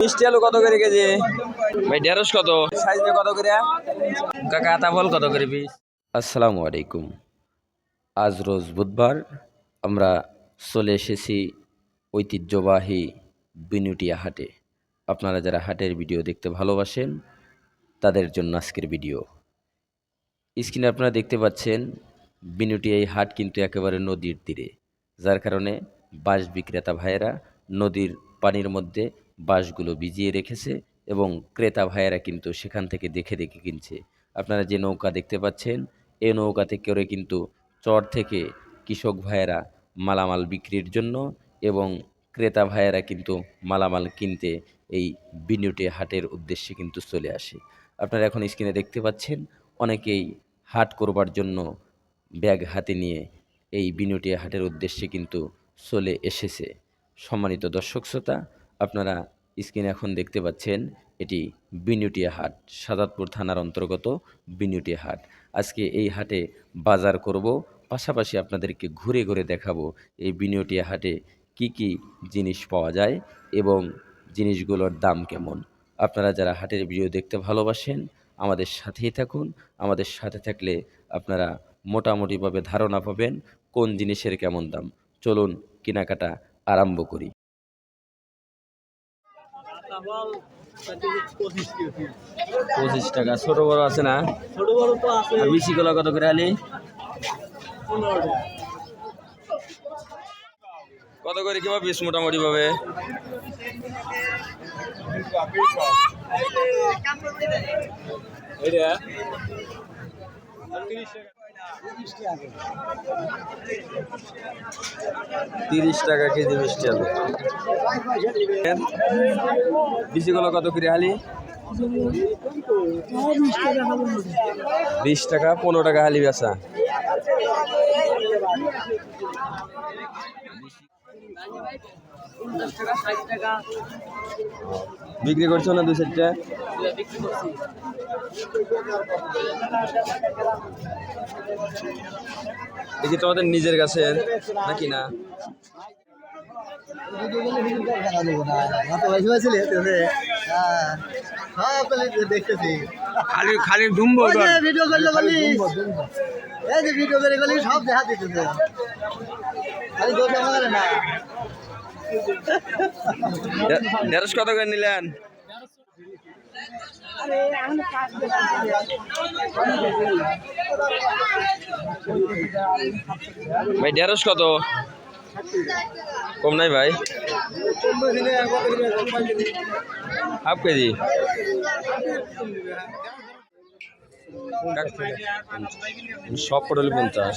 মিষ্টি আলু কত করে কেজি? ভাই ঢেঁড়স কত? সাইজ কত করে? কাকা আতা ফল কত করে পিস? আসসালামু আলাইকুম। আজ রোজ বুধবার আমরা চলে এসেছি ঐতিহ্যবাহী বিনুটিয়া হাটে। আপনারা যারা হাটের ভিডিও দেখতে ভালোবাসেন তাদের জন্য আজকের ভিডিও। স্ক্রিনে আপনারা দেখতে পাচ্ছেন বিনুটিয়া এই হাট কিন্তু একেবারে নদীর তীরে। যার কারণে বাঁশ বিক্রেতা ভাইয়েরা নদীর পানির মধ্যে বাঁশগুলো ভিজিয়ে রেখেছে এবং ক্রেতা ভাইয়েরা কিন্তু সেখান থেকে দেখে দেখে কিনছে। আপনারা যে নৌকা দেখতে পাচ্ছেন এই নৌকাতে করে কিন্তু চর থেকে কৃষক ভাইয়েরা মালামাল বিক্রির জন্য এবং ক্রেতা ভাইয়েরা কিন্তু মালামাল কিনতে এই বিনিউটে হাটের উদ্দেশ্যে কিন্তু চলে আসে। আপনারা এখন স্ক্রিনে দেখতে পাচ্ছেন, অনেকেই হাট করবার জন্য ব্যাগ হাতে নিয়ে এই বিনুটিয়া হাটের উদ্দেশ্যে কিন্তু চলে এসেছে। সম্মানিত দর্শক শ্রোতা আপনারা স্ক্রিনে এখন দেখতে পাচ্ছেন, এটি বিনুটিয়া হাট, সাদাতপুর থানার অন্তর্গত বিনুটিয়া হাট। আজকে এই হাটে বাজার করব, পাশাপাশি আপনাদেরকে ঘুরে ঘুরে দেখাবো এই বিনুটিয়া হাটে কি কি জিনিস পাওয়া যায় এবং জিনিসগুলোর দাম কেমন। আপনারা যারা হাটের ভিডিও দেখতে ভালোবাসেন, আমাদের সাথেই থাকুন। আমাদের সাথে থাকলে আপনারা মোটামুটিভাবে ধারণা পাবেন কোন জিনিসের কেমন দাম। চলুন কেনাকাটা আরম্ভ করি। পঁচিশ টাকা ছোট বড় আছে না? ছোট বড় তো আছে। বিশি কলা কত করে আলি? কত করে কিবা পিস মোটামুটি ভাবে এটা তিরিশ টাকা কেজি মিষ্টি আলু। বিশি কলা কত করে হালি? বিশ টাকা, পনেরো টাকা হালি টাকা বিক্রি করছ না দু চারটা দেখি তোমাদের নিজের কাছে নাকি না? খালি খালি ডুম্বো ভিডিও করলে বলি। এই যে ভিডিও করে গেলি সব দেখা দিতেছে। খালি দোষ আমার না ঢেঁড়স কত করে নিলেন? ভাই ঢেঁড়স কত? কম নাই ভাই। Half KG. সব পটল পঞ্চাশ।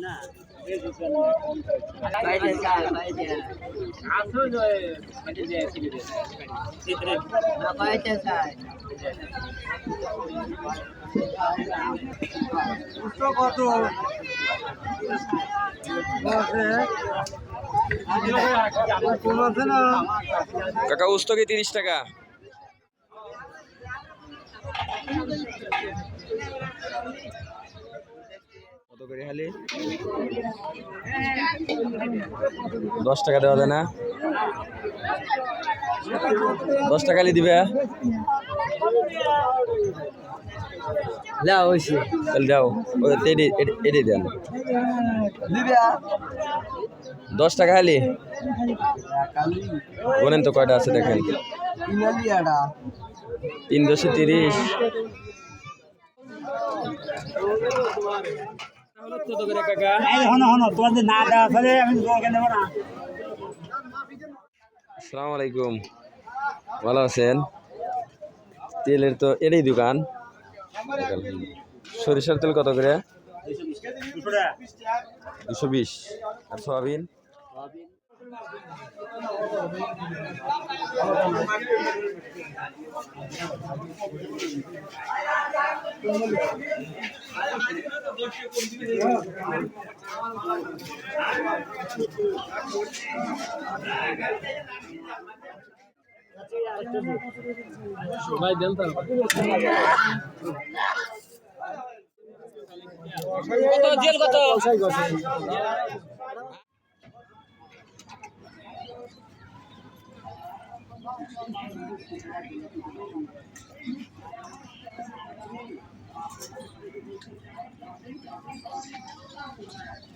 না চাল কত কাকা উস্তকে তিরিশ টাকা? করে হালি দশ টাকা দেওয়া যায় না? দশ টাকা দিবে না হইছে তাহলে দাও এডি দেন। দশ টাকা হালি বলেন তো কয়টা আছে দেখেন। তিন দশে তিরিশ। আসসালামু আলাইকুম। ভালো আছেন? তেলের তো এটাই দোকান। সরিষার তেল কত করে? দুশো বিশ। আর সয়াবিন? ভাই দেন তার কত জেল কত Thank you. Thank you.